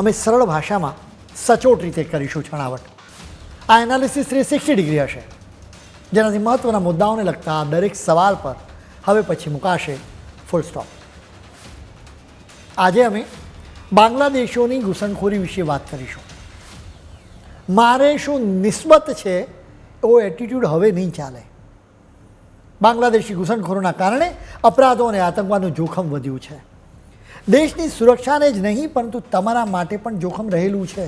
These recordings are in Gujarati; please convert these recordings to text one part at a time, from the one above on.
અમે સરળ ભાષામાં સચોટ રીતે કરીશું છણાવટ. આ એનાલિસિસ થ્રી સિક્સટી ડિગ્રી હશે. જેનાથી મહત્ત્વના મુદ્દાઓને લગતા દરેક સવાલ પર હવે પછી મુકાશે ફૂલ સ્ટોપ આજે અમે બાંગ્લાદેશોની ઘૂસણખોરી વિશે વાત કરીશું. મારે શું નિસ્બત છે એવો એટીટ્યૂડ હવે નહીં ચાલે. બાંગ્લાદેશી ઘૂસણખોરોના કારણે અપરાધો અને આતંકવાદનું જોખમ વધ્યું છે. દેશની સુરક્ષાને જ નહીં, પરંતુ તમારા માટે પણ જોખમ રહેલું છે.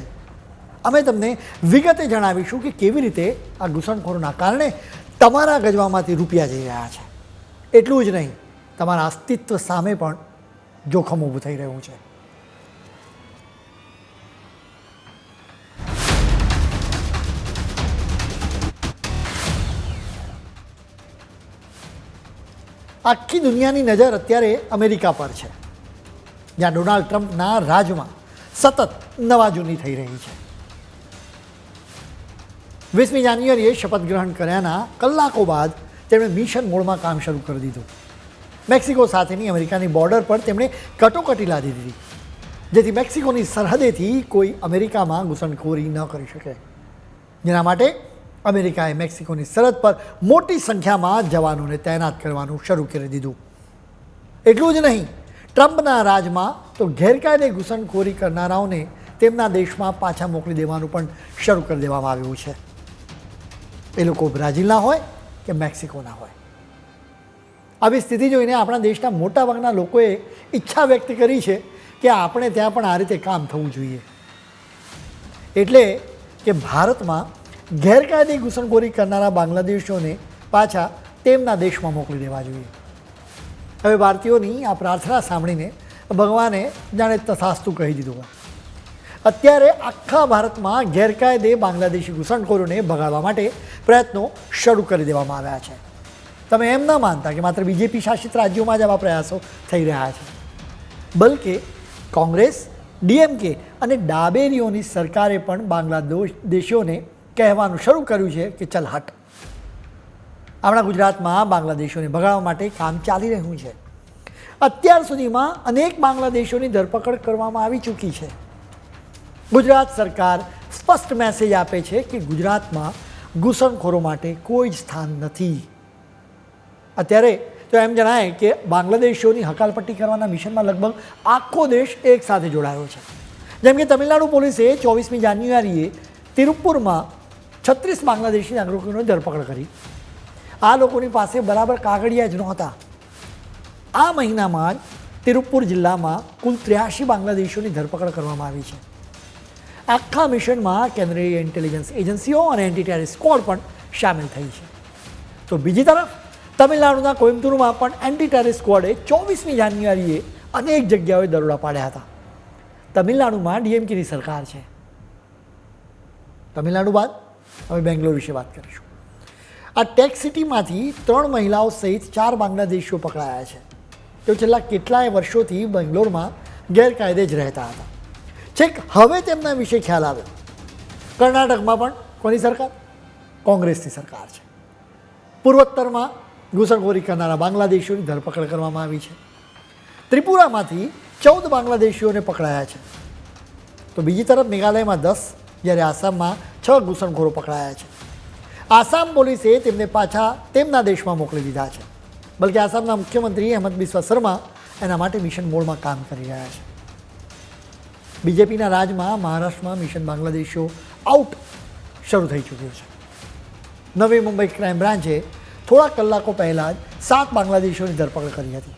અમે તમને વિગતે જણાવીશું કે કેવી રીતે આ ઘૂસણખોરોના કારણે તમારા ગજવામાંથી રૂપિયા જઈ રહ્યા છે. એટલું જ નહીં, તમારા અસ્તિત્વ સામે પણ જોખમ ઊભું થઈ રહ્યું છે. આખી દુનિયાની નજર અત્યારે અમેરિકા પર છે. જ્યાં ડોનાલ્ડ ટ્રમ્પના રાજમાં સતત નવાજૂની થઈ રહી છે. વીસમી જાન્યુઆરીએ શપથ ગ્રહણ કર્યાના કલાકો બાદ તેમણે મિશન મોડમાં કામ શરૂ કરી દીધું. મેક્સિકો સાથેની અમેરિકાની બોર્ડર પર તેમણે કટોકટી લાદી દીધી, જેથી મેક્સિકોની સરહદેથી કોઈ અમેરિકામાં ઘૂસણખોરી ન કરી શકે. જેના માટે અમેરિકાએ મેક્સિકોની સરહદ પર મોટી સંખ્યામાં જવાનોને તૈનાત કરવાનું શરૂ કરી દીધું. એટલું જ નહીં ટ્રમ્પના રાજમાં તો ગેરકાયદે ઘૂસણખોરી કરનારાઓને તેમના દેશમાં પાછા મોકલી દેવાનું પણ શરૂ કરી દેવામાં આવ્યું છે. એ લોકો બ્રાઝિલના હોય કે મેક્સિકોના હોય. આવી સ્થિતિ જોઈને આપણા દેશના મોટાભાગના લોકોએ ઈચ્છા વ્યક્ત કરી છે કે આપણે ત્યાં પણ આ રીતે કામ થવું જોઈએ. એટલે કે ભારતમાં ગેરકાયદે ઘૂસણખોરી કરનારા બાંગ્લાદેશીઓને પાછા તેમના દેશમાં મોકલી દેવા જોઈએ. હવે ભારતીયોની આ પ્રાર્થના સાંભળીને ભગવાને જાણે તથાસ્તુ કહી દીધું હોય. અત્યારે આખા ભારતમાં ગેરકાયદે બાંગ્લાદેશી ઘૂસણખોરોને ભગાડવા માટે પ્રયત્નો શરૂ કરી દેવામાં આવ્યા છે. તમે એમ ન માનતા કે માત્ર બીજેપી શાસિત રાજ્યોમાં જ આવા પ્રયાસો થઈ રહ્યા છે. બલકે કોંગ્રેસ, ડીએમકે અને ડાબેરીઓની સરકારે પણ બાંગ્લાદેશીઓને કહેવાનું શરૂ કર્યું છે કે ચલ હટ. આપણા ગુજરાતમાં બાંગ્લાદેશોને ભગાડવા માટે કામ ચાલી રહ્યું છે. અત્યાર સુધીમાં અનેક બાંગ્લાદેશોની ધરપકડ કરવામાં આવી ચૂકી છે. ગુજરાત સરકાર સ્પષ્ટ મેસેજ આપે છે કે ગુજરાતમાં ઘૂસણખોરો માટે કોઈ જ સ્થાન નથી. અત્યારે તો એમ જણાય કે બાંગ્લાદેશીઓની હકાલપટ્ટી કરવાના મિશનમાં લગભગ આખો દેશ એક સાથે જોડાયો છે. જેમ કે તમિલનાડુ પોલીસે ચોવીસમી જાન્યુઆરીએ તિરુપુરમાં છત્રીસ બાંગ્લાદેશી નાગરિકોની ધરપકડ કરી. આ લોકોની પાસે બરાબર કાગળિયા જ નહોતા. આ મહિનામાં જ તિરુપુર જિલ્લામાં કુલ ત્ર્યાસી બાંગ્લાદેશીઓની ધરપકડ કરવામાં આવી છે. આખા મિશનમાં કેન્દ્રીય ઇન્ટેલિજન્સ એજન્સીઓ અને એન્ટી ટેરિસ સ્કોડ પણ સામેલ થઈ છે. તો બીજી તરફ, તમિલનાડુના કોઇમ્બતુરમાં પણ એન્ટી ટેરર સ્કોડે ચોવીસમી જાન્યુઆરીએ અનેક જગ્યાઓએ દરોડા પાડ્યા હતા. તમિલનાડુમાં ડીએમકેની સરકાર છે. તમિલનાડુ બાદ હવે બેંગ્લોર વિશે વાત કરીશું. આ ટેક સિટીમાંથી ત્રણ મહિલાઓ સહિત ચાર બાંગ્લાદેશીઓ પકડાયા છે. તેઓ છેલ્લા કેટલાય વર્ષોથી બેંગ્લોરમાં ગેરકાયદે જ રહેતા હતા. છેક, હવે તેમના વિશે ખ્યાલ આવ્યો. કર્ણાટકમાં પણ કોની સરકાર? કોંગ્રેસની સરકાર છે. પૂર્વોત્તરમાં ઘૂસણખોરી કરનારા બાંગ્લાદેશીઓની ધરપકડ કરવામાં આવી છે. ત્રિપુરામાંથી ચૌદ બાંગ્લાદેશીઓને પકડાયા છે. તો બીજી તરફ મેઘાલયમાં દસ, જ્યારે આસામમાં છ ઘૂસણખોરો પકડાયા છે. આસામ પોલીસે તેમને પાછા તેમના દેશમાં મોકલી દીધા છે. બલકે આસામના મુખ્યમંત્રી હેમંત બિસ્વા શર્મા એના માટે મિશન મોડમાં કામ કરી રહ્યા છે. બીજેપીના રાજમાં મહારાષ્ટ્રમાં મિશન બાંગ્લાદેશીઓ આઉટ શરૂ થઈ ચૂક્યું છે. નવી મુંબઈ ક્રાઇમ બ્રાન્ચે થોડા કલાકો પહેલાં જ સાત બાંગ્લાદેશીઓની ધરપકડ કરી હતી.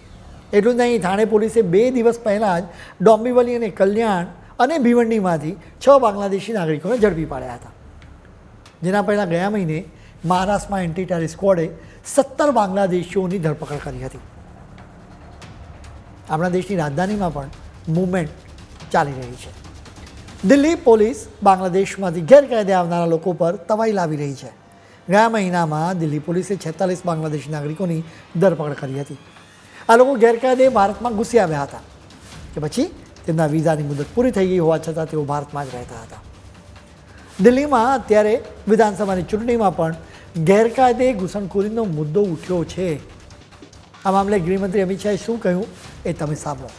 એટલું જ નહીં, થાણે પોલીસે બે દિવસ પહેલાં જ ડોંબીવલી અને કલ્યાણ અને ભીવંડીમાંથી છ બાંગ્લાદેશી નાગરિકોને ઝડપી પાડ્યા હતા. જેના પહેલાં ગયા મહિને મહારાષ્ટ્રમાં એન્ટી ટેરર સ્ક્વોડે સત્તર બાંગ્લાદેશીઓની ધરપકડ કરી હતી. આપણા દેશની રાજધાનીમાં પણ મૂવમેન્ટ ચાલી રહી છે. દિલ્હી પોલીસ બાંગ્લાદેશમાંથી ગેરકાયદે આવનારા લોકો પર તવાઈ લાવી રહી છે. ગયા મહિનામાં દિલ્હી પોલીસે છેતાલીસ બાંગ્લાદેશી નાગરિકોની ધરપકડ કરી હતી. આ લોકો ગેરકાયદે ભારતમાં ઘૂસી આવ્યા હતા. કે પછી તેમના વિઝાની મુદત પૂરી થઈ ગઈ હોવા છતાં તેઓ ભારતમાં જ રહેતા હતા. દિલ્હીમાં અત્યારે વિધાનસભાની ચૂંટણીમાં પણ ગેરકાયદે ઘૂસણખોરીનો મુદ્દો ઉઠ્યો છે આ મામલે ગૃહમંત્રી અમિત શાહે શું કહ્યું એ તમે સાંભળો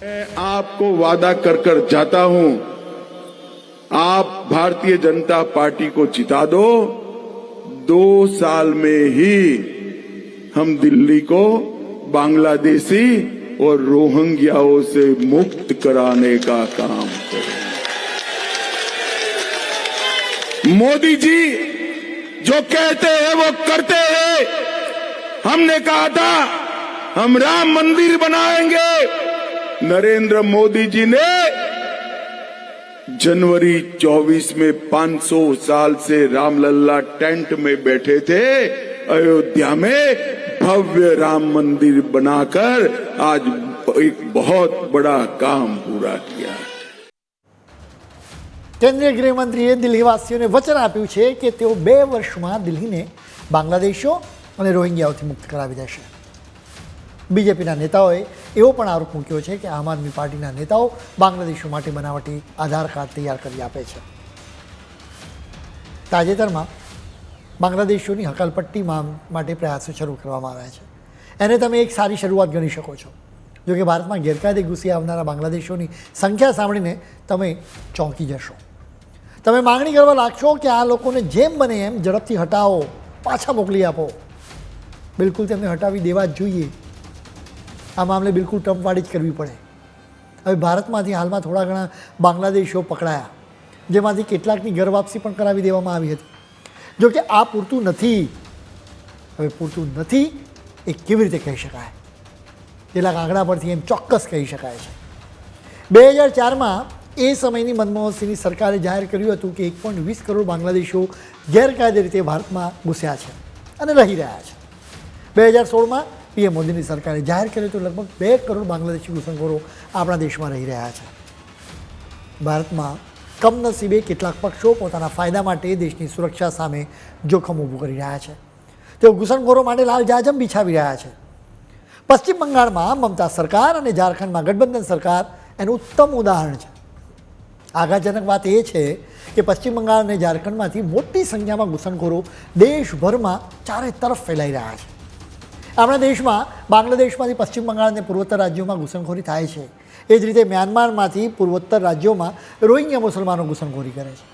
मैं आपको वादा कर कर जाता हूं आप भारतीय जनता पार्टी को जिता दो दो साल में ही हम दिल्ली को बांग्लादेशी और रोहिंग्याओं से मुक्त कराने का काम करें मोदी जी जो कहते हैं, वो करते हैं। हमने कहा था, हम राम मंदिर बनाएँगे। नरेंद्र मोदी जी ने जनवरी 24 में 500 साल से रामलल्ला टेंट में बैठे थे। अयोध्या में भव्य राम मंदिर बनाकर आज एक बहुत बड़ा काम पूरा किया। કેન્દ્રીય ગૃહમંત્રીએ દિલ્હીવાસીઓને વચન આપ્યું છે કે તેઓ બે વર્ષમાં દિલ્હીને બાંગ્લાદેશીઓ અને રોહિંગ્યાઓથી મુક્ત કરાવી દેશે. બીજેપીના નેતાઓએ એવો પણ આરોપ મૂક્યો છે કે આમ આદમી પાર્ટીના નેતાઓ બાંગ્લાદેશીઓ માટે બનાવટી આધાર કાર્ડ તૈયાર કરી આપે છે. તાજેતરમાં બાંગ્લાદેશીઓની હકાલપટ્ટી માટે પ્રયાસો શરૂ કરવામાં આવ્યા છે. એને તમે એક સારી શરૂઆત ગણી શકો છો. જો કે ભારતમાં ગેરકાયદે ઘૂસી આવનારા બાંગ્લાદેશોની સંખ્યા સાંભળીને તમે ચોંકી જશો. તમે માંગણી કરવા લાગશો કે આ લોકોને જેમ બને એમ ઝડપથી હટાવો, પાછા મોકલી આપો. બિલકુલ તેમને હટાવી દેવા જ જોઈએ. આ મામલે બિલકુલ ટંપવાળી જ કરવી પડે. હવે ભારતમાંથી હાલમાં થોડા ઘણા બાંગ્લાદેશીઓ પકડાયા, જેમાંથી કેટલાકની ઘર વાપસી પણ કરાવી દેવામાં આવી હતી. જો કે આ પૂરતું નથી, હવે પૂરતું નથી એ કેવી રીતે કહી શકાય? કેટલાક આંકડા પરથી એમ ચોક્કસ કહી શકાય છે. બે હજાર ચારમાં એ સમયની મનમોહનસિંહની સરકારે જાહેર કર્યું હતું કે એક પોઈન્ટ વીસ કરોડ બાંગ્લાદેશીઓ ગેરકાયદે રીતે ભારતમાં ઘૂસ્યા છે અને રહી રહ્યા છે. બે હજાર સોળમાં પીએમ મોદીની સરકારે જાહેર કર્યું હતું, લગભગ બે કરોડ બાંગ્લાદેશી ઘૂસણખોરો આપણા દેશમાં રહી રહ્યા છે. ભારતમાં કમનસીબે કેટલાક પક્ષો પોતાના ફાયદા માટે દેશની સુરક્ષા સામે જોખમ ઊભું કરી રહ્યા છે. તેઓ ઘૂસણખોરો માટે લાલ જાજમ બિછાવી રહ્યા છે. પશ્ચિમ બંગાળમાં મમતા સરકાર અને ઝારખંડમાં ગઠબંધન સરકાર એનું ઉત્તમ ઉદાહરણ છે. આઘાતજનક વાત એ છે કે પશ્ચિમ બંગાળ અને ઝારખંડમાંથી મોટી સંખ્યામાં ઘૂસણખોરો દેશભરમાં ચારે તરફ ફેલાઈ રહ્યા છે. આપણા દેશમાં બાંગ્લાદેશમાંથી પશ્ચિમ બંગાળ અને પૂર્વોત્તર રાજ્યોમાં ઘૂસણખોરી થાય છે. એ જ રીતે મ્યાનમારમાંથી પૂર્વોત્તર રાજ્યોમાં રોહિંગ્યા મુસલમાનો ઘૂસણખોરી કરે છે.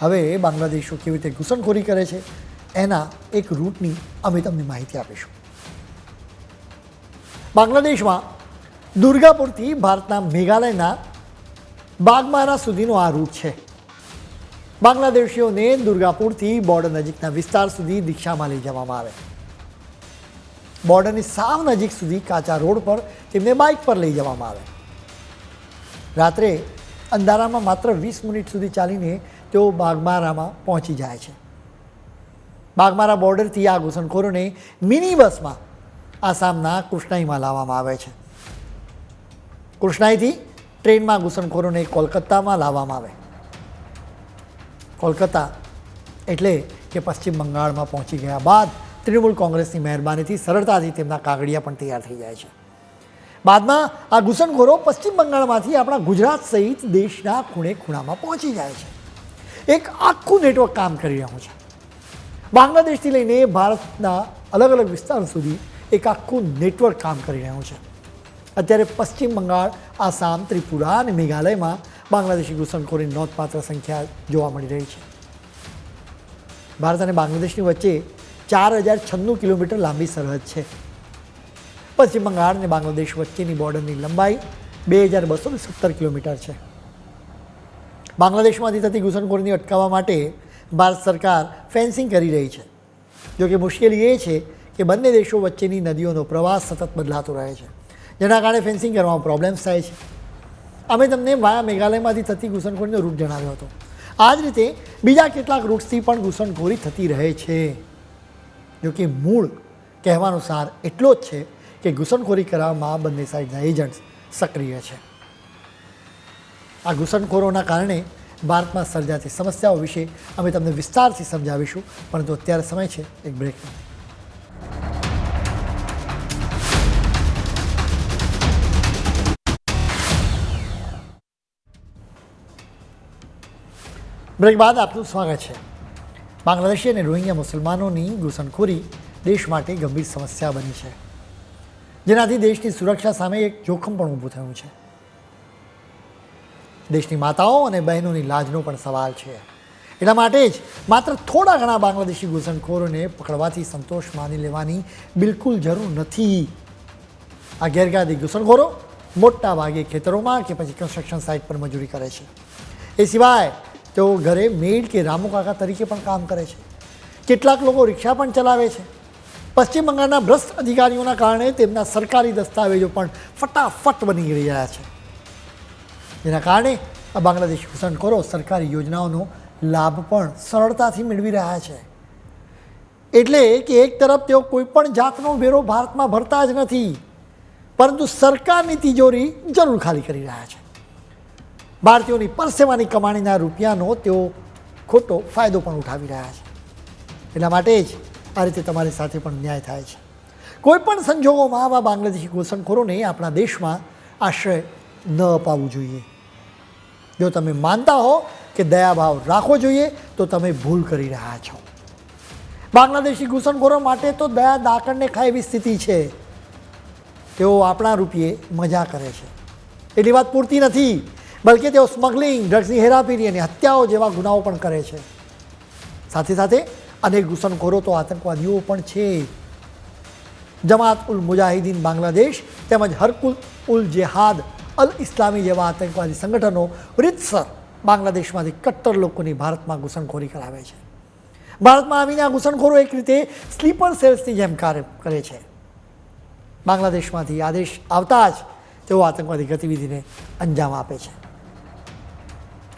હવે બાંગ્લાદેશો કેવી રીતે ઘૂસણખોરી કરે છે? એના એક રૂટની અમે તમને માહિતી આપીશું. બાંગ્લાદેશમાં દુર્ગાપુરથી ભારતના મેઘાલયના બાગમારા સુધીનો આ રૂટ છે. બાંગ્લાદેશીઓને દુર્ગાપુરથી બોર્ડર નજીકના વિસ્તાર સુધી દીક્ષામાં લઈ જવામાં આવે. બોર્ડરની સાવ નજીક સુધી કાચા રોડ પર તેમને બાઇક પર લઈ જવામાં આવે. રાત્રે અંધારામાં માત્ર વીસ મિનિટ સુધી ચાલીને તેઓ બાગમારામાં પહોંચી જાય છે. બાગમારા બોર્ડરથી આ ઘૂસણખોરોને મિની બસમાં આસામના કૃષ્ણાઈમાં લાવવામાં આવે છે. કૃષ્ણાઈથી ટ્રેનમાં ઘૂસણખોરોને કોલકાતામાં લાવવામાં આવે. કોલકાતા એટલે કે પશ્ચિમ બંગાળમાં પહોંચી ગયા બાદ તૃણમૂલ કોંગ્રેસની મહેરબાનીથી સરળતાથી તેમના કાગડિયા પણ તૈયાર થઈ જાય છે. બાદમાં આ ઘૂસણખોરો પશ્ચિમ બંગાળમાંથી આપણા ગુજરાત સહિત દેશના ખૂણે ખૂણામાં પહોંચી જાય છે. એક આખું નેટવર્ક કામ કરી રહ્યું છે. બાંગ્લાદેશથી લઈને ભારતના અલગ અલગ વિસ્તાર સુધી એક આખું નેટવર્ક કામ કરી રહ્યું છે. અત્યારે પશ્ચિમ બંગાળ, આસામ, ત્રિપુરા અને મેઘાલયમાં બાંગ્લાદેશી ઘૂસણખોરીની નોંધપાત્ર સંખ્યા જોવા મળી રહી છે. ભારત અને બાંગ્લાદેશની વચ્ચે ચાર હજાર છન્નું કિલોમીટર લાંબી સરહદ છે. પશ્ચિમ બંગાળ અને બાંગ્લાદેશ વચ્ચેની બોર્ડરની લંબાઈ બે હજાર બસો સત્તર કિલોમીટર છે. બાંગ્લાદેશમાંથી થતી ઘૂસણખોરીને અટકાવવા માટે ભારત સરકાર ફેન્સિંગ કરી રહી છે. જોકે મુશ્કેલી એ છે કે બંને દેશો વચ્ચેની નદીઓનો પ્રવાસ સતત બદલાતો રહે છે. જેના કારણે ફેન્સિંગ કરવામાં પ્રોબ્લેમ્સ થાય છે. અમે તમને વાયા મેઘાલયમાંથી થતી ઘૂસણખોરીનો રૂટ જણાવ્યો હતો. આ જ રીતે બીજા કેટલાક રૂટ્સથી પણ ઘૂસણખોરી થતી રહે છે. જો કે મૂળ કહેવાનો સાર એટલો જ છે કે ઘૂસણખોરી કરવામાં બંને સાઈડના એજન્ટ્સ સક્રિય છે. આ ઘૂસણખોરોના કારણે ભારતમાં સર્જાતી સમસ્યાઓ વિશે અમે તમને વિસ્તારથી સમજાવીશું, પરંતુ અત્યારે સમય છે, એક બ્રેકનો બ્રેક બાદ આપનું સ્વાગત છે. બાંગ્લાદેશી અને રોહિંગ્યા મુસલમાનોની ઘૂસણખોરી દેશ માટે ગંભીર સમસ્યા બની છે. જેનાથી દેશની સુરક્ષા સામે એક જોખમ પણ ઊભું થયું છે. દેશની માતાઓ અને બહેનોની લાજનો પણ સવાલ છે. એટલા માટે જ માત્ર થોડા ઘણા બાંગ્લાદેશી ઘૂસણખોરોને પકડવાથી સંતોષ માની લેવાની બિલકુલ જરૂર નથી. આ ગેરકાયદે ઘૂસણખોરો મોટા ભાગે ખેતરોમાં કે પછી કન્સ્ટ્રક્શન સાઇટ પર મજૂરી કરે છે. એ સિવાય તેઓ ઘરે મેડ કે રામુકાકા તરીકે પણ કામ કરે છે. કેટલાક લોકો રિક્ષા પણ ચલાવે છે. પશ્ચિમ બંગાળના ભ્રષ્ટ અધિકારીઓના કારણે તેમના સરકારી દસ્તાવેજો પણ ફટાફટ બની રહ્યા છે. જેના કારણે આ બાંગ્લાદેશ ઘૂસણખોરો સરકારી યોજનાઓનો લાભ પણ સરળતાથી મેળવી રહ્યા છે. એટલે કે એક તરફ તેઓ કોઈ પણ જાતનો વેરો ભારતમાં ભરતા જ નથી. પરંતુ સરકારની તિજોરી જરૂર ખાલી કરી રહ્યા છે. ભારતીયોની પરસેવાની કમાણીના રૂપિયાનો તેઓ ખોટો ફાયદો પણ ઉઠાવી રહ્યા છે. એટલા માટે જ આ રીતે તમારી સાથે પણ ન્યાય થાય છે. કોઈપણ સંજોગોમાં આવા બાંગ્લાદેશી ઘોષણખોરોને આપણા દેશમાં આશ્રય ન અપાવવું જોઈએ. જો તમે માનતા હો કે દયાભાવ રાખવો જોઈએ, તો તમે ભૂલ કરી રહ્યા છો. બાંગ્લાદેશી ઘૂસણખોરો માટે તો દયા દાકણને ખાય એવી સ્થિતિ છે. તેઓ આપણા રૂપિયે મજા કરે છે. એટલી વાત પૂરતી નથી. બલકે તેઓ સ્મગલિંગ, ડ્રગ્સની હેરાફેરી અને હત્યાઓ જેવા ગુનાઓ પણ કરે છે. સાથે સાથે અનેક ઘૂસણખોરો તો આતંકવાદીઓ પણ છે. જમાત ઉલ મુજાહિદીન બાંગ્લાદેશ તેમજ હરકુલ ઉલ જેહાદ અલ ઇસ્લામી જેવા આતંકવાદી સંગઠનો રીતસર બાંગ્લાદેશમાંથી કટ્ટર લોકોની ભારતમાં ઘૂસણખોરી કરાવે છે. ભારતમાં આવીને આ ઘૂસણખોરો એક રીતે સ્લીપર સેલ્સની જેમ કાર્ય કરે છે. બાંગ્લાદેશમાંથી આદેશ આવતા જ તેઓ આતંકવાદી ગતિવિધિને અંજામ આપે છે.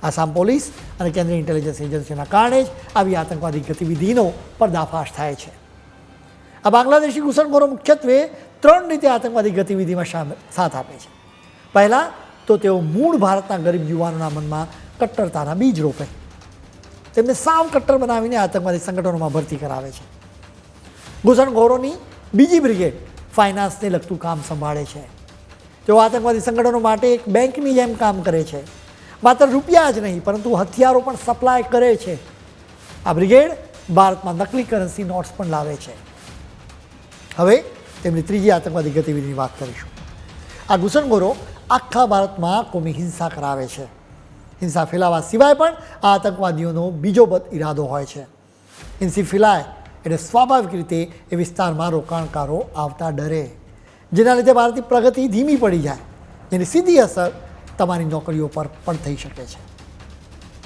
આસામ પોલીસ અને કેન્દ્રીય ઇન્ટેલિજન્સ એજન્સીના કારણે જ આવી આતંકવાદી ગતિવિધિનો પર્દાફાશ થાય છે. આ બાંગ્લાદેશી ઘૂસણખોરો મુખ્યત્વે ત્રણ રીતે આતંકવાદી ગતિવિધિમાં શામેલ સાથ આપે છે. પહેલાં તો તેઓ મૂળ ભારતના ગરીબ યુવાનોના મનમાં કટ્ટરતાના બીજ રોપે. તેમને સાવ કટ્ટર બનાવીને આતંકવાદી સંગઠનોમાં ભરતી કરાવે છે. ઘૂસણખોરોની બીજી બ્રિગેડ ફાઇનાન્સને લગતું કામ સંભાળે છે. તેઓ આતંકવાદી સંગઠનો માટે એક બેંકની જેમ કામ કરે છે. માત્ર રૂપિયા જ નહીં, પરંતુ હથિયારો પણ સપ્લાય કરે છે. આ બ્રિગેડ ભારતમાં નકલી કરન્સી નોટ્સ પણ લાવે છે. હવે તેમની ત્રીજી આતંકવાદી ગતિવિધિની વાત કરીશું. આ ઘૂસણખોરો આખા ભારતમાં કોમી હિંસા કરાવે છે. હિંસા ફેલાવા સિવાય પણ આ આતંકવાદીઓનો બીજો બદ ઇરાદો હોય છે. હિંસી ફેલાય એટલે સ્વાભાવિક રીતે એ વિસ્તારમાં રોકાણકારો આવતા ડરે, જેના લીધે ભારતની પ્રગતિ ધીમી પડી જાય, જેની સીધી અસર તમારી નોકરીઓ પર પણ થઈ શકે છે.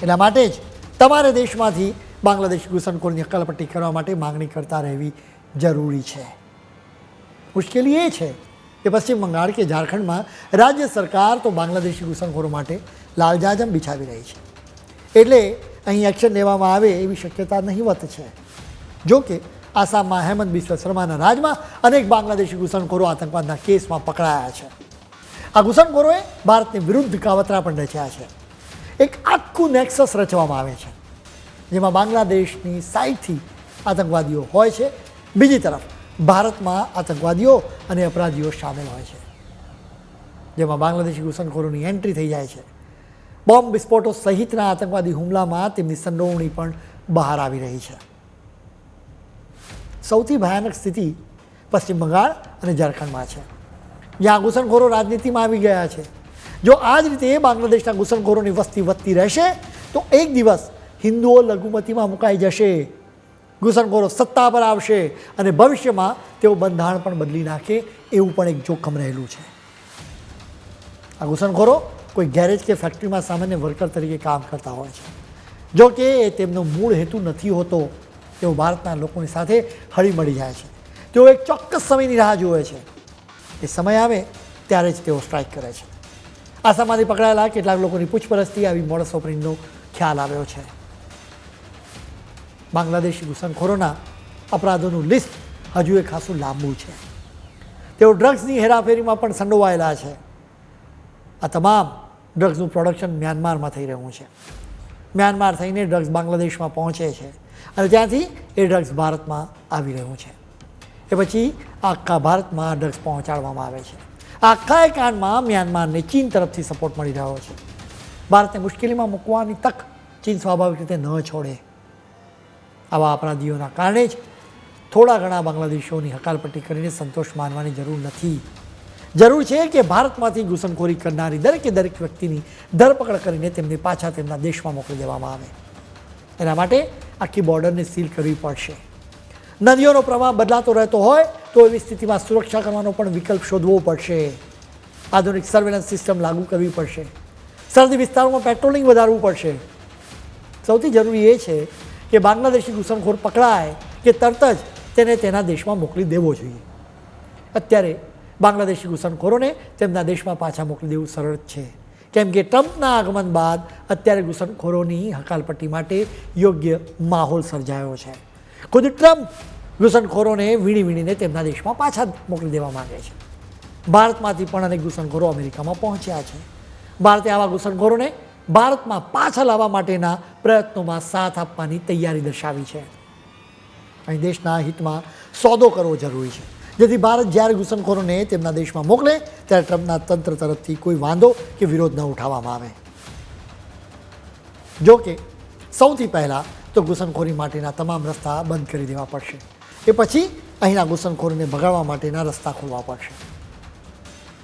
એટલા માટે જ તમારે દેશમાંથી બાંગ્લાદેશી ઘૂસણખોરની અક્કલપટ્ટી કરવા માટે માંગણી કરતા રહેવી જરૂરી છે. મુશ્કેલી એ છે કે પશ્ચિમ બંગાળ કે ઝારખંડમાં રાજ્ય સરકાર તો બાંગ્લાદેશી ઘૂસણખોરો માટે લાલજાજમ બિછાવી રહી છે. એટલે અહીં એક્શન લેવામાં આવે એવી શક્યતા નહીવત છે. જો કે આસામમાં હેમંત બિસ્વ શર્માના રાજમાં અનેક બાંગ્લાદેશી ઘૂસણખોરો આતંકવાદના કેસમાં પકડાયા છે. આ ઘૂસણખોરોએ ભારતની વિરુદ્ધ કાવતરા પણ રચ્યા છે. એક આખું નેક્સસ રચવામાં આવે છે, જેમાં બાંગ્લાદેશની સાઈડથી આતંકવાદીઓ હોય છે. બીજી તરફ, ભારતમાં આતંકવાદીઓ અને અપરાધીઓ સામેલ હોય છે, જેમાં બાંગ્લાદેશી ઘૂસણખોરોની એન્ટ્રી થઈ જાય છે. બોમ્બ વિસ્ફોટો સહિતના આતંકવાદી હુમલામાં તેમની સંડોવણી પણ બહાર આવી રહી છે. સૌથી ભયાનક સ્થિતિ પશ્ચિમ બંગાળ અને ઝારખંડમાં છે. જ્યાં ઘૂસણખોરો રાજનીતિમાં આવી ગયા છે. જો આ જ રીતે બાંગ્લાદેશના ઘૂસણખોરોની વસ્તી વધતી રહેશે, તો એક દિવસ હિન્દુઓ લઘુમતીમાં મુકાઈ જશે. ઘૂસણખોરો સત્તા પર આવશે અને ભવિષ્યમાં તેઓ બંધારણ પણ બદલી નાખે એવું પણ એક જોખમ રહેલું છે. આ ઘૂસણખોરો કોઈ ગેરેજ કે ફેક્ટરીમાં સામાન્ય વર્કર તરીકે કામ કરતા હોય છે. જો કે એ તેમનો મૂળ હેતુ નથી હોતો, તેઓ ભારતના લોકોની સાથે હળી મળી જાય છે. તેઓ એક ચોક્કસ સમયની રાહ જુએ છે. એ સમય આવે ત્યારે જ તેઓ સ્ટ્રાઇક કરે છે. આસામમાંથી પકડાયેલા કેટલાક લોકોની પૂછપરછથી આવી મોડસ ઓપરેન્ડનો ખ્યાલ આવ્યો છે. બાંગ્લાદેશી ઘૂસણખોરોના અપરાધોનું લિસ્ટ હજુ એ ખાસું લાંબુ છે. તેઓ ડ્રગ્સની હેરાફેરીમાં પણ સંડોવાયેલા છે. આ તમામ ડ્રગ્સનું પ્રોડક્શન મ્યાનમારમાં થઈ રહ્યું છે. મ્યાનમાર થઈને ડ્રગ્સ બાંગ્લાદેશમાં પહોંચે છે અને ત્યાંથી એ ડ્રગ્સ ભારતમાં આવી રહ્યું છે. એ પછી આખા ભારતમાં ડ્રગ્સ પહોંચાડવામાં આવે છે. આખા એ કાંડમાં મ્યાનમારને ચીન તરફથી સપોર્ટ મળી રહ્યો છે. ભારતને મુશ્કેલીમાં મૂકવાની તક ચીન સ્વાભાવિક રીતે ન છોડે. આવા અપરાધીઓના કારણે જ થોડા ઘણા બાંગ્લાદેશીઓની હકાલપટ્ટી કરીને સંતોષ માનવાની જરૂર નથી. જરૂર છે કે ભારતમાંથી ઘૂસણખોરી કરનારી દરેકે દરેક વ્યક્તિની ધરપકડ કરીને તેમને પાછા તેમના દેશમાં મોકલી દેવામાં આવે. એના માટે આખી બોર્ડરને સીલ કરવી પડશે. નદીઓનો પ્રવાહ બદલાતો રહેતો હોય, તો એવી સ્થિતિમાં સુરક્ષા કરવાનો પણ વિકલ્પ શોધવો પડશે. આધુનિક સર્વેલન્સ સિસ્ટમ લાગુ કરવી પડશે. સરહદી વિસ્તારોમાં પેટ્રોલિંગ વધારવું પડશે. સૌથી જરૂરી એ છે કે બાંગ્લાદેશી ઘૂસણખોર પકડાય કે તરત જ તેને તેના દેશમાં મોકલી દેવો જોઈએ. અત્યારે બાંગ્લાદેશી ઘૂસણખોરોને તેમના દેશમાં પાછા મોકલી દેવું સરળ છે. કેમ કે ટ્રમ્પના આગમન બાદ અત્યારે ઘૂસણખોરોની હકાલપટ્ટી માટે યોગ્ય માહોલ સર્જાયો છે. ખુદ ટ્રમ્પ ઘૂસણખોરોને વીણી વીણીને તેમના દેશમાં પાછા મોકલી દેવા માંગે છે. ભારતમાંથી પણ અનેક ઘૂસણખોરો અમેરિકામાં પહોંચ્યા છે. ભારતે આવા ઘૂસણખોરોને ભારતમાં પાછા લાવવા માટેના પ્રયત્નોમાં સાથ આપવાની તૈયારી દર્શાવી છે. અહીં દેશના હિતમાં સોદો કરવો જરૂરી છે. જેથી ભારત જ્યારે ઘૂસણખોરોને તેમના દેશમાં મોકલે, ત્યારે ટ્રમ્પના તંત્ર તરફથી કોઈ વાંધો કે વિરોધ ન ઉઠાવવામાં આવે. જોકે સૌથી પહેલાં તો ઘૂસણખોરી માટેના તમામ રસ્તા બંધ કરી દેવા પડશે. એ પછી અહીંના ઘૂસણખોરીને ભગાડવા માટેના રસ્તા ખોલવા પડશે.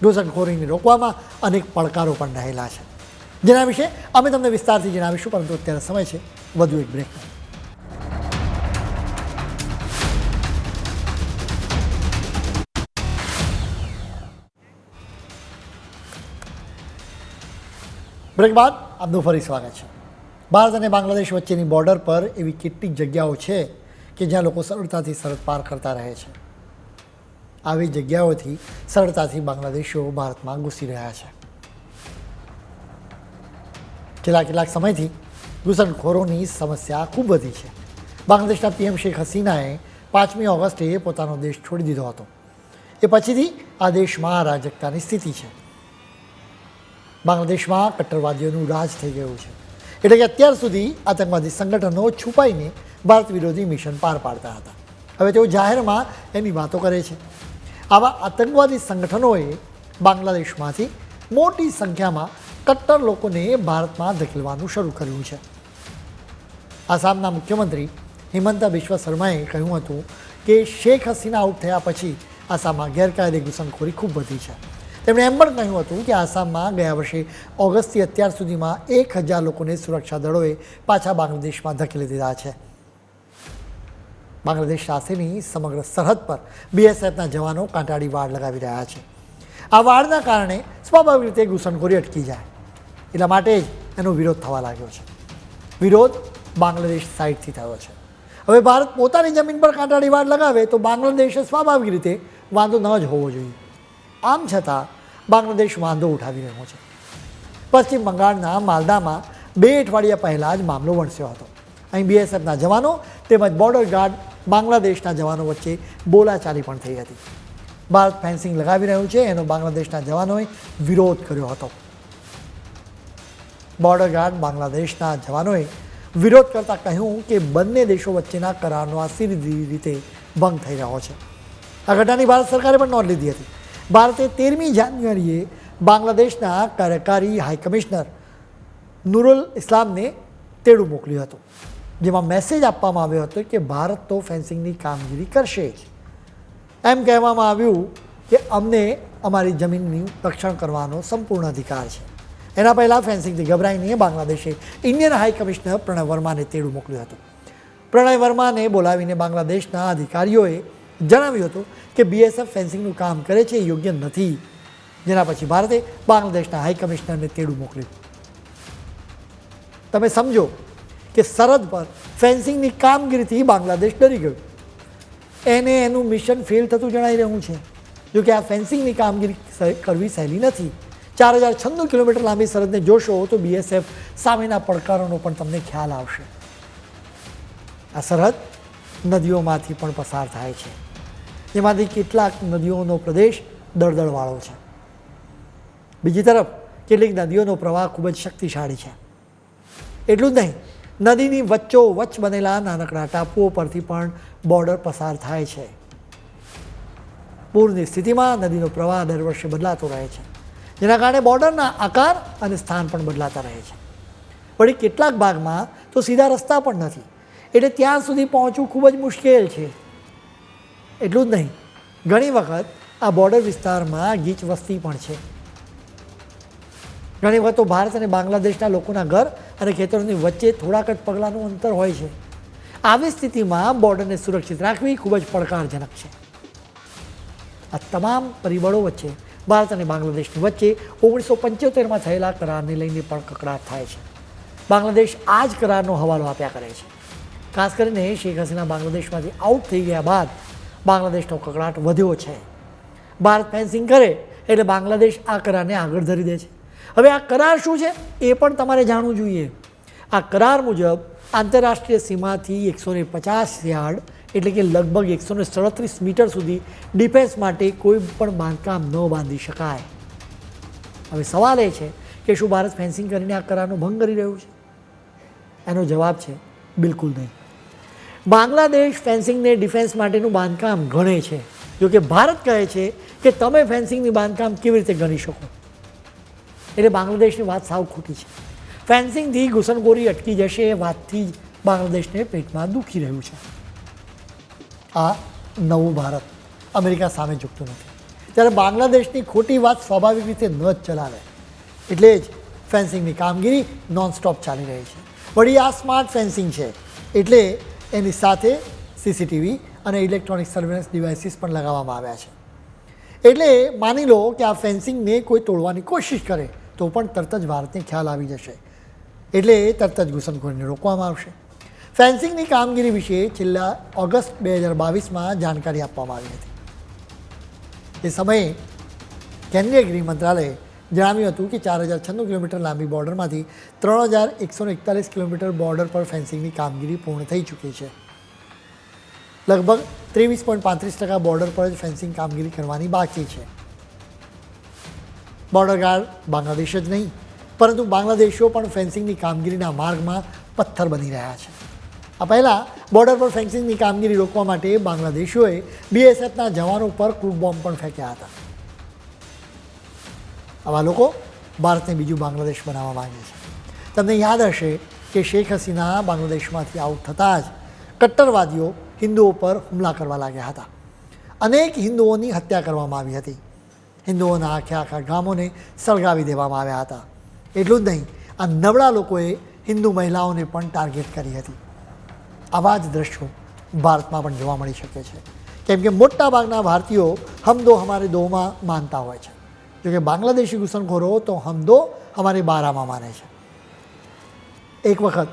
ઘૂસણખોરીને રોકવામાં અનેક પડકારો પણ રહેલા છે. જેના વિશે અમે તમને વિસ્તારથી જણાવીશું, પરંતુ અત્યારે સમય છે. વધુ એક બ્રેક બ્રેક બાદ આપનું ફરી સ્વાગત છે. ભારત અને બાંગ્લાદેશ વચ્ચેની બોર્ડર પર એવી કેટલીક જગ્યાઓ છે કે જ્યાં લોકો સરળતાથી સરહદ પાર કરતા રહે છે? આવી જગ્યાઓથી સરળતાથી બાંગ્લાદેશીઓ ભારતમાં ઘૂસી રહ્યા છે. છેલ્લા કેટલાક સમયથી ઘૂસણખોરોની સમસ્યા ખૂબ વધી છે. બાંગ્લાદેશના પીએમ શેખ હસીનાએ પાંચમી ઓગસ્ટે પોતાનો દેશ છોડી દીધો હતો. એ પછીથી આ દેશમાં અરાજકતાની સ્થિતિ છે. બાંગ્લાદેશમાં કટ્ટરવાદીઓનું રાજ થઈ ગયું છે. એટલે કે અત્યાર સુધી આતંકવાદી સંગઠનો છુપાઈને ભારત વિરોધી મિશન પાર પાડતા હતા. હવે તેઓ જાહેરમાં એની વાતો કરે છે. આવા આતંકવાદી સંગઠનોએ બાંગ્લાદેશમાંથી મોટી સંખ્યામાં કટ્ટર લોકોને ભારતમાં ધકેલવાનું શરૂ કર્યું છે. આસામના મુખ્યમંત્રી હિમંતા બિશ્વ શર્માએ કહ્યું હતું કે શેખ હસીના આઉટ થયા પછી આસામમાં ગેરકાયદે ઘૂસણખોરી ખૂબ વધી છે. તેમણે એમ પણ કહ્યું હતું કે આસામમાં ગયા વર્ષે ઓગસ્ટથી અત્યાર સુધીમાં એક હજાર લોકોને સુરક્ષા દળોએ પાછા બાંગ્લાદેશમાં ધકેલી દીધા છે. બાંગ્લાદેશ સાથેની સમગ્ર સરહદ પર બીએસએફના જવાનો કાંટાળી વાડ લગાવી રહ્યા છે. આ વાડના કારણે સ્વાભાવિક રીતે ઘૂસણખોરી અટકી જાય. એટલા માટે જ એનો વિરોધ થવા લાગ્યો છે. વિરોધ બાંગ્લાદેશ સાઈડથી થયો છે. હવે ભારત પોતાની જમીન પર કાંટાળી વાડ લગાવે તો બાંગ્લાદેશે સ્વાભાવિક રીતે વાંધો ન જ હોવો જોઈએ. આમ છતાં બાંગ્લાદેશ વાંધો ઉઠાવી રહ્યો છે. પશ્ચિમ બંગાળના માલદામાં બે અઠવાડિયા પહેલાં જ મામલો વણસ્યો હતો. અહીં બીએસએફના જવાનો તેમજ બોર્ડર ગાર્ડ બાંગ્લાદેશના જવાનો વચ્ચે બોલાચાલી પણ થઈ હતી. ભારત ફેન્સિંગ લગાવી રહ્યું છે, એનો બાંગ્લાદેશના જવાનોએ વિરોધ કર્યો હતો. બોર્ડર ગાર્ડ બાંગ્લાદેશના જવાનોએ વિરોધ કરતાં કહ્યું કે બંને દેશો વચ્ચેના કરારનો આ સીધી રીતે ભંગ થઈ રહ્યો છે. આ ઘટનાની ભારત સરકારે પણ નોંધ લીધી હતી. ભારતે તેરમી જાન્યુઆરીએ બાંગ્લાદેશના કાર્યકારી હાઈ કમિશનર નુરુલ ઇસ્લામને તેડું મોકલ્યું હતું, જેમાં મેસેજ આપવામાં આવ્યો હતો કે ભારત તો ફેન્સિંગની કામગીરી કરશે જ. એમ કહેવામાં આવ્યું કે અમને અમારી જમીનનું રક્ષણ કરવાનો સંપૂર્ણ અધિકાર છે. એના પહેલાં ફેન્સિંગથી ગભરાઈને બાંગ્લાદેશે ઇન્ડિયન હાઈ કમિશનર પ્રણય વર્માને તેડું મોકલ્યું હતું. પ્રણય વર્માને બોલાવીને બાંગ્લાદેશના અધિકારીઓએ જણાવ્યું હતું કે બીએસએફ ફેન્સિંગનું કામ કરે છે એ યોગ્ય નથી. જેના પછી ભારતે બાંગ્લાદેશના હાઈ કમિશનરને તેડું મોકલ્યું. તમે સમજો કે સરહદ પર ફેન્સિંગની કામગીરીથી બાંગ્લાદેશ ડરી ગયું. એને એનું મિશન ફેલ થતું જણાઈ રહ્યું છે. જોકે આ ફેન્સિંગની કામગીરી કરવી સહેલી નથી. ચાર હજાર છન્નું કિલોમીટર લાંબી સરહદને જોશો તો બીએસએફ સામેના પડકારોનો પણ તમને ખ્યાલ આવશે. આ સરહદ નદીઓમાંથી પણ પસાર થાય છે. જેમાંથી કેટલાક નદીઓનો પ્રદેશ દળદળવાળો છે. બીજી તરફ, કેટલીક નદીઓનો પ્રવાહ ખૂબ જ શક્તિશાળી છે. એટલું જ નહીં, નદીની વચ્ચો વચ્ચ બનેલા નાનકડા ટાપુઓ પરથી પણ બોર્ડર પસાર થાય છે. પૂરની સ્થિતિમાં નદીનો પ્રવાહ દર વર્ષે બદલાતો રહે છે. જેના કારણે બોર્ડરના આકાર અને સ્થાન પણ બદલાતા રહે છે. વળી કેટલાક ભાગમાં તો સીધા રસ્તા પણ નથી. એટલે ત્યાં સુધી પહોંચવું ખૂબ જ મુશ્કેલ છે. એટલું જ નહીં. ઘણી વખત આ બોર્ડર વિસ્તારમાં ગીચ વસ્તી પણ છે. ઘણી વખત તો ભારત અને બાંગ્લાદેશના લોકોના ઘર અને ખેતરોની વચ્ચે થોડાક જ પગલાંનું અંતર હોય છે. આવી સ્થિતિમાં બોર્ડરને સુરક્ષિત રાખવી ખૂબ જ પડકારજનક છે. આ તમામ પરિબળો વચ્ચે, ભારત અને બાંગ્લાદેશની વચ્ચે ઓગણીસો પંચોતેરમાં થયેલા કરારને લઈને પણ કકડાટ થાય છે. બાંગ્લાદેશ આ જ કરારનો હવાલો આપ્યા કરે છે. ખાસ કરીને શેખ હસીના બાંગ્લાદેશમાંથી આઉટ થઈ ગયા બાદ બાંગ્લાદેશનો કકડાટ વધ્યો છે. ભારત ફેન્સિંગ કરે એટલે બાંગ્લાદેશ આ કરારને આગળ ધરી દે છે. હવે આ કરાર શું છે? એ પણ તમારે જાણવું જોઈએ. આ કરાર મુજબ આંતરરાષ્ટ્રીય સીમાથી એકસો ને પચાસ યાર્ડ એટલે કે લગભગ એકસો ને સડત્રીસ મીટર સુધી ડિફેન્સ માટે કોઈ પણ બાંધકામ ન બાંધી શકાય. હવે સવાલ એ છે કે શું ભારત ફેન્સિંગ કરીને આ કરારનો ભંગ કરી રહ્યું છે? એનો જવાબ છે, બિલકુલ નહીં. બાંગ્લાદેશ ફેન્સિંગને ડિફેન્સ માટેનું બાંધકામ ગણે છે. જોકે ભારત કહે છે કે તમે ફેન્સિંગની બાંધકામ કેવી રીતે ગણી શકો? એટલે બાંગ્લાદેશની વાત સાવ ખોટી છે. ફેન્સિંગથી ઘૂસણખોરી અટકી જશે એ વાતથી જ બાંગ્લાદેશને પેટમાં દુખી રહ્યું છે. આ નવું ભારત અમેરિકા સામે ઝૂકતું નથી. ત્યારે બાંગ્લાદેશની ખોટી વાત સ્વાભાવિક રીતે ન જ ચલાવે. એટલે જ ફેન્સિંગની કામગીરી નોનસ્ટોપ ચાલી રહી છે. વળી આ સ્માર્ટ ફેન્સિંગ છે. એટલે એની સાથે સીસીટીવી અને ઇલેક્ટ્રોનિક સર્વેલન્સ ડિવાઇસીસ પણ લગાવવામાં આવ્યા છે. એટલે માની લો કે આ ફેન્સિંગને કોઈ તોડવાની કોશિશ કરે, તો પણ તરત જ ભારતને ખ્યાલ આવી જશે. એટલે તરત જ ઘૂસણખોરીને રોકવામાં આવશે. ફેન્સિંગની કામગીરી વિશે છેલ્લા ઓગસ્ટ બે હજાર બાવીસમાં જાણકારી આપવામાં આવી હતી. એ સમયે કેન્દ્રીય ગૃહ મંત્રાલયે જણાવ્યું હતું કે ચાર હજાર છન્નું કિલોમીટર લાંબી બોર્ડરમાંથી ત્રણ હજાર એકસો એકતાલીસ કિલોમીટર બોર્ડર પર ફેન્સિંગની કામગીરી પૂર્ણ થઈ ચૂકી છે. લગભગ ત્રેવીસ પોઈન્ટ પાંત્રીસ ટકા બોર્ડર પર જ ફેન્સિંગ કામગીરી કરવાની બાકી છે. બોર્ડર ગાર્ડ બાંગ્લાદેશ જ નહીં, પરંતુ બાંગ્લાદેશીઓ પણ ફેન્સિંગની કામગીરીના માર્ગમાં પથ્થર બની રહ્યા છે. આ પહેલાં બોર્ડર પર ફેન્સિંગની કામગીરી રોકવા માટે બાંગ્લાદેશીઓએ બીએસએફના જવાનો પર ક્રૂડ બોમ્બ પણ ફેંક્યા હતા. આવા લોકો ભારતને બીજું બાંગ્લાદેશ બનાવવા માંગે છે. તમને યાદ હશે કે શેખ હસીના બાંગ્લાદેશમાંથી આઉટ થતાં જ કટ્ટરવાદીઓ હિન્દુઓ પર હુમલા કરવા લાગ્યા હતા. અનેક હિન્દુઓની હત્યા કરવામાં આવી હતી. હિન્દુઓના આખે આખા ગામોને સળગાવી દેવામાં આવ્યા હતા. એટલું જ નહીં, આ નબળા લોકોએ હિન્દુ મહિલાઓને પણ ટાર્ગેટ કરી હતી. આવા જ દ્રશ્યો ભારતમાં પણ જોવા મળી શકે છે. કેમ કે મોટાભાગના ભારતીયો હમ દો હમારે દોમાં માનતા હોય છે. જોકે બાંગ્લાદેશી ઘૂસણખોરો તો હમદો અમારી બારામાં માને છે. એક વખત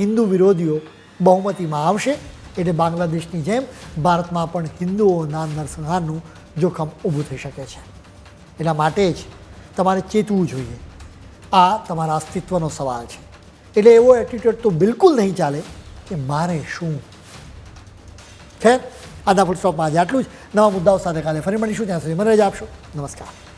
હિન્દુ વિરોધીઓ બહુમતીમાં આવશે એટલે બાંગ્લાદેશની જેમ ભારતમાં પણ હિન્દુઓના નરસંહારનું જોખમ ઊભું થઈ શકે છે. એટલા માટે જ તમારે ચેતવું જોઈએ. આ તમારા અસ્તિત્વનો સવાલ છે. એટલે એવો એટીટ્યુડ તો બિલકુલ નહીં ચાલે કે મારે શું? ખેર આજના ફૂટસ્ટોપમાં આજે આટલું જ. નવા મુદ્દાઓ સાથે કાલે ફરી મળીશું. ત્યાં સુધી મને રજા આપશો. નમસ્કાર.